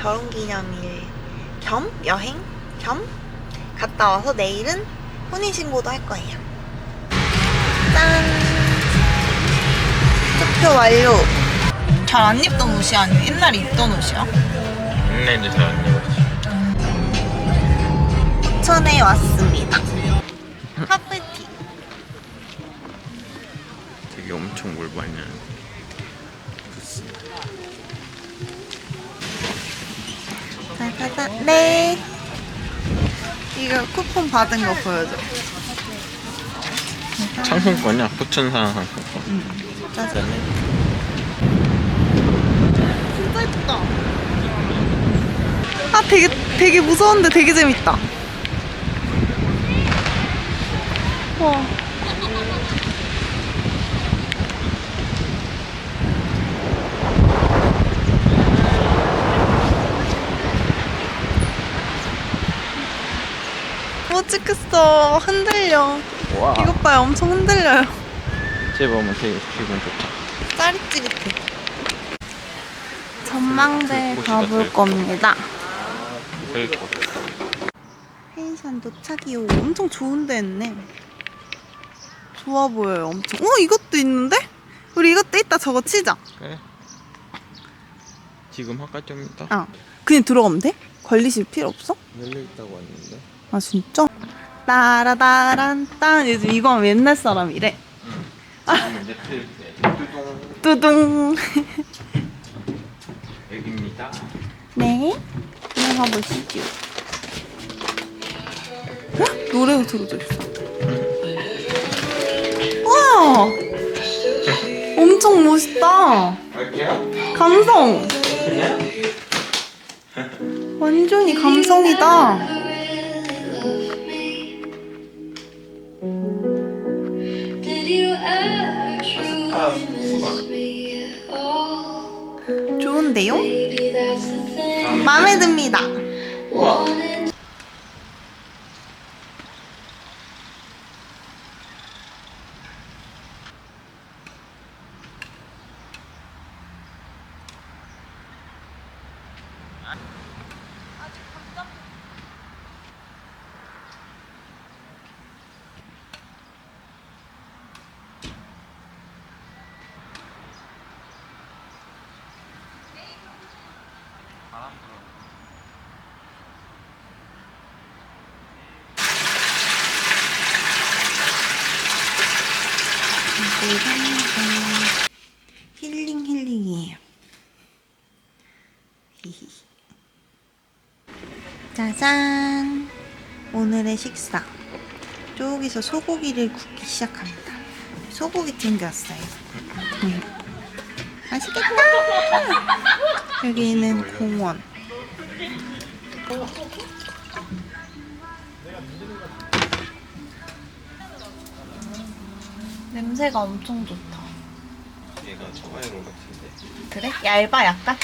결혼기념일 겸 여행 겸 갔다 와서 내일은 혼인신고도 할 거예요. 짠! 투표 완료. 잘 안 입던 옷이 아니고 옛날에 입던 옷이야. 옛날에 이제 잘안 입었지. 부천에 왔습니다. 카프티. 되게 엄청 뭘 많이 하는. 따다다. 네. 이거 쿠폰 받은 거 보여줘. 상품권이야. 부천상 상품권. 짜잔. 진짜 예쁘다. 아, 되게, 되게 무서운데 되게 재밌다. 와. 찍겠어. 흔들려. 와. 이것 봐요. 엄청 흔들려요. 쟤 보면 되게 기분 좋다. 짜릿찌릿해. 전망대 그 가볼 겁니다. 그리고 펜션 도착이요. 엄청 좋은 데 있네. 좋아 보여요, 엄청. 어, 이것도 있는데? 우리 이것도 이따 저거 치자. 그래. 지금 이따. 어. 그냥 들어가면 돼? 관리실 필요 없어? 열려 있다고 왔는데. 아, 진짜? 요즘 이거 하면 옛날 사람이래. 지금 이제 틀 때. 뚜둥. 뚜둥. 여기입니다. 네. 들어가 보시죠. 헉, 노래가 들어져 있어. 와! 엄청 멋있다. 감성. 완전히 감성이다. Thing. 마음에 듭니다. 힐링 힐링이에요. 히히. 짜잔. 오늘의 식사. 저기서 소고기를 굽기 시작합니다. 소고기 챙겨왔어요. 음. 맛있겠다. 여기는 공원. 냄새가 엄청 좋다. 얘가 저바이롤 같은데. 그래? 얇아 약간?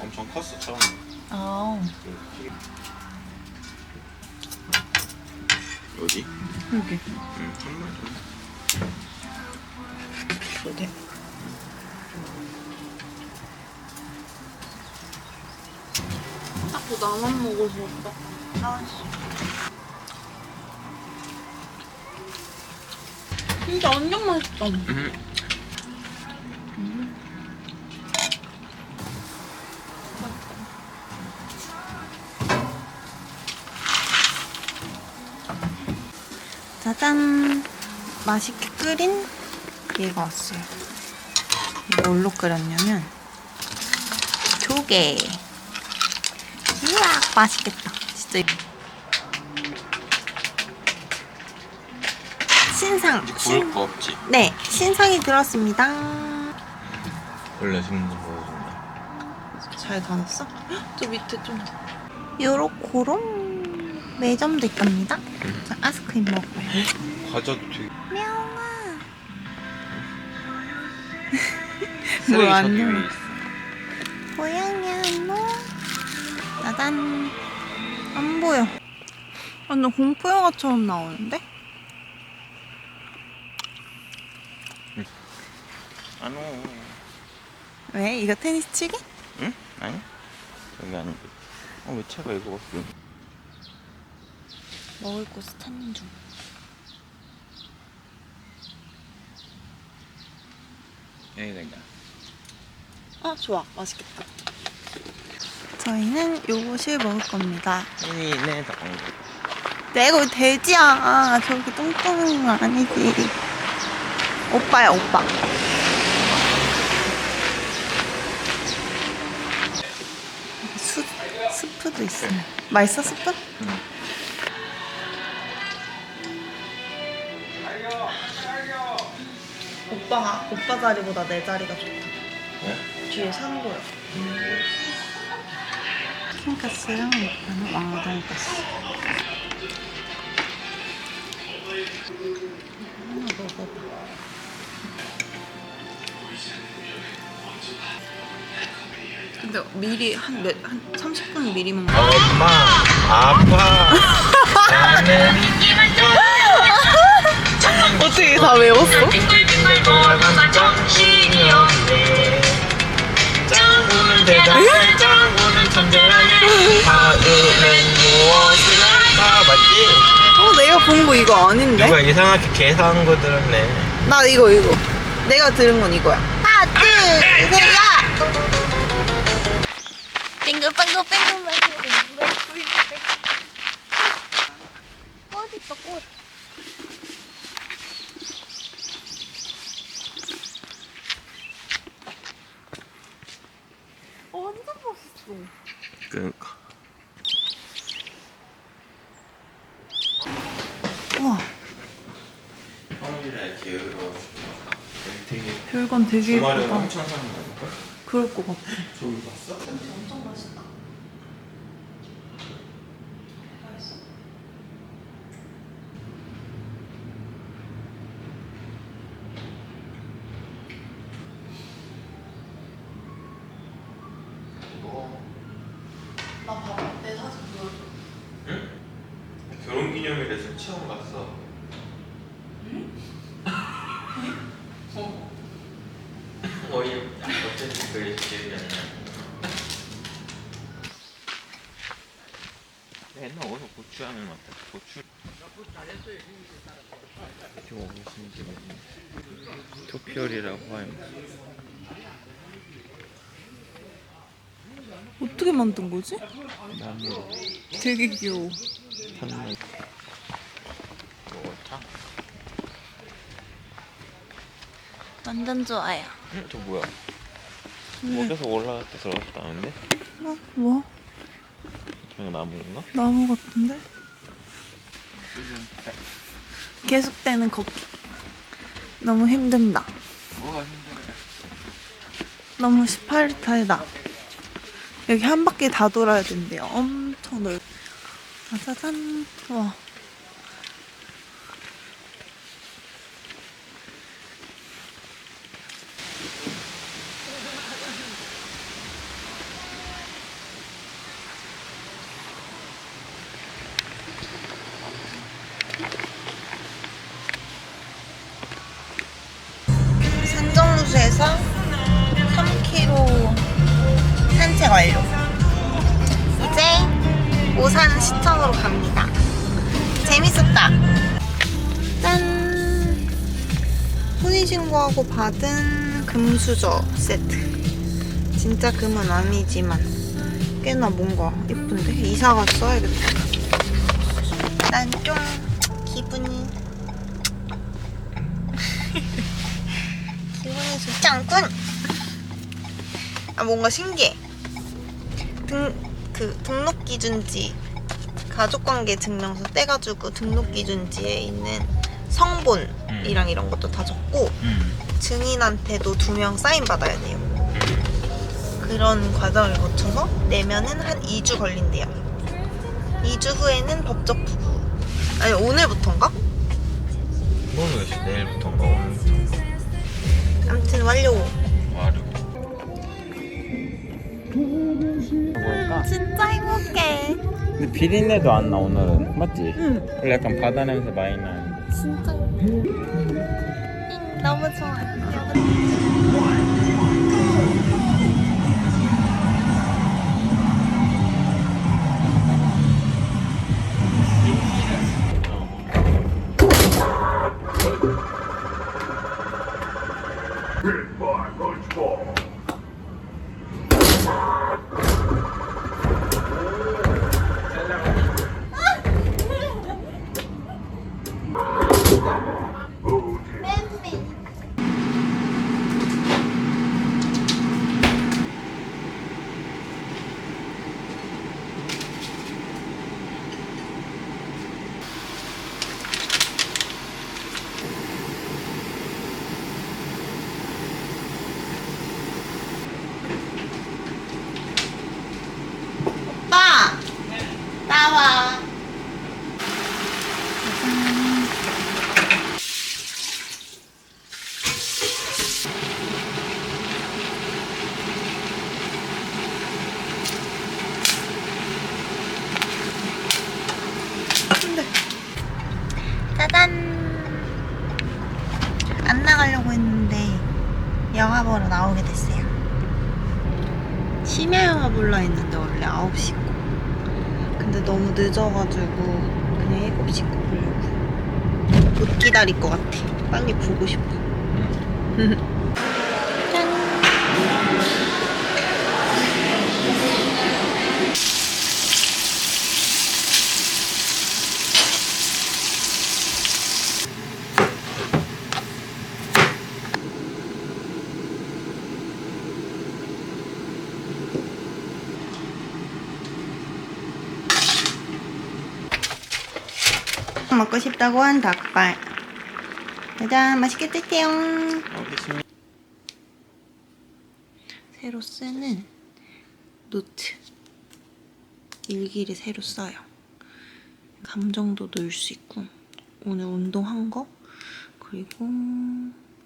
엄청 컸어 처음. 아 여기? 여기 응, 정말 좀. 어디? 자꾸 나만 먹어서 오빠 진짜 완전 맛있다 음. 짜잔 맛있게 끓인 얘가 왔어요. 뭘로 끓였냐면 조개. 우와 맛있겠다. 진짜 신상. 신, 거 없지. 네 신상이 들었습니다. 원래 지금 먹어준다. 잘? 헉, 저 밑에 좀 요렇게롱 매점도 있답니다 자, 아이스크림 먹어요 과자도 되게. 명아 쓰레기 안 저기 넣어? 위에 있어. 고양이 안녕 짜잔 안 보여 완전 공포 영화처럼 나오는데? 안 오. 왜? 이거 테니스 치기? 응? 아니? 여기 아닌데. 어, 왜 차가 이거 없어? 먹을 곳을 찾는 중. 있다. 아 좋아 맛있겠다. 저희는 요것을 먹을 겁니다. 네. 내가 왜 돼지야? 저렇게 뚱뚱한 거 아니지. 오빠야 오빠. 수 스프도 있어. 맛있어 스프? 응. 오빠가 오빠 자리보다 내 자리가 좋다. 왜? 뒤에 산 거야. 킹카스랑 오빠는 왕 돈가스. 하나 먹어봐. 근데 미리 한몇한 30분 미리만 먹어. 엄마, 아빠, 나는 어떻게 다 외웠어? 짱구는 대단해, 짱구는 천재라네. 하루는 무엇을 할까 맞지? 어 내가 본 거 이거 아닌데? 누가 이상하게 계산한 거 들었네. 나 이거 이거. 내가 들은 건 이거야. 하나 둘 셋. 빙글빙글 빙글 꽃 있어 꽃. 완전 멋있어. 그러니까. 우와 평일에 게으러. 되게 별건 되게 주말에 예쁘다. 엄청 사는 거니까. 그럴 것 같아. 저기 봤어? 엄청 맛있다. 나 봐봐. 내 사진 보여줘. 응? 결혼 기념일에서 처음 봤어. 어이없다. 어쨌든 그게 기억이 안 나. 맨날 고추향을 맡아. 고추. 이렇게 먹으시는지 모르겠네. 투피얼이라고 하면. 어떻게 만든 거지? 나무 되게 귀여워. 탄물. 먹었다. 완전 좋아요. 응? 저 뭐야? 음. 뭐 계속 올라갔다 들어갔다는데? 어? 뭐? 저거 나무인가? 나무 같은데? 계속되는 걷기. 너무 힘든다. 뭐가 힘들어? 너무 스파르타이다. 여기 한 바퀴 다 돌아야 된대요. 엄청 넓. 짜자잔. 와. 산책 완료. 이제 오산 시청으로 갑니다. 재밌었다. 짠! 혼인신고하고 받은 금수저 세트. 진짜 금은 아니지만 꽤나 뭔가 예쁜데? 이사가 써야겠다. 난 좀 기분이 기분이 좋지 않군. 아 뭔가 신기해. 등, 그 등록 기준지 가족관계 증명서 떼가지고 등록 기준지에 있는 성본이랑 이런 것도 다 적고 응. 증인한테도 두 명 사인 받아야 돼요. 그런 과정을 거쳐서 내면은 한 2주 걸린대요. 2주 후에는 법적 부부. 아니 오늘부터인가? 모르겠어. 내일부터인가 오늘부터. 아무튼 완료. 뭘까? 진짜 행복해. 근데 비린내도 안 나 오늘은 맞지? 응. 원래 약간 바다 냄새 많이 나. 진짜 너무 좋아요. 나와. 짜잔. 안 나가려고 했는데 영화 보러 나오게 됐어요. 심야 영화 보려 했는데 원래 9시고. 근데 너무 늦어가지고 그냥 7시 거 보려고. 못 기다릴 것 같아. 빨리 보고 싶어. 짠. 싶다고 한 닭발. 짜잔, 맛있게 드세요. 새로 쓰는 노트. 일기를 새로 써요. 감정도 넣을 수 있고, 오늘 운동한 거, 그리고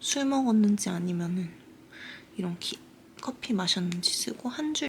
술 먹었는지 아니면은 이런 키, 커피 마셨는지 쓰고 한 줄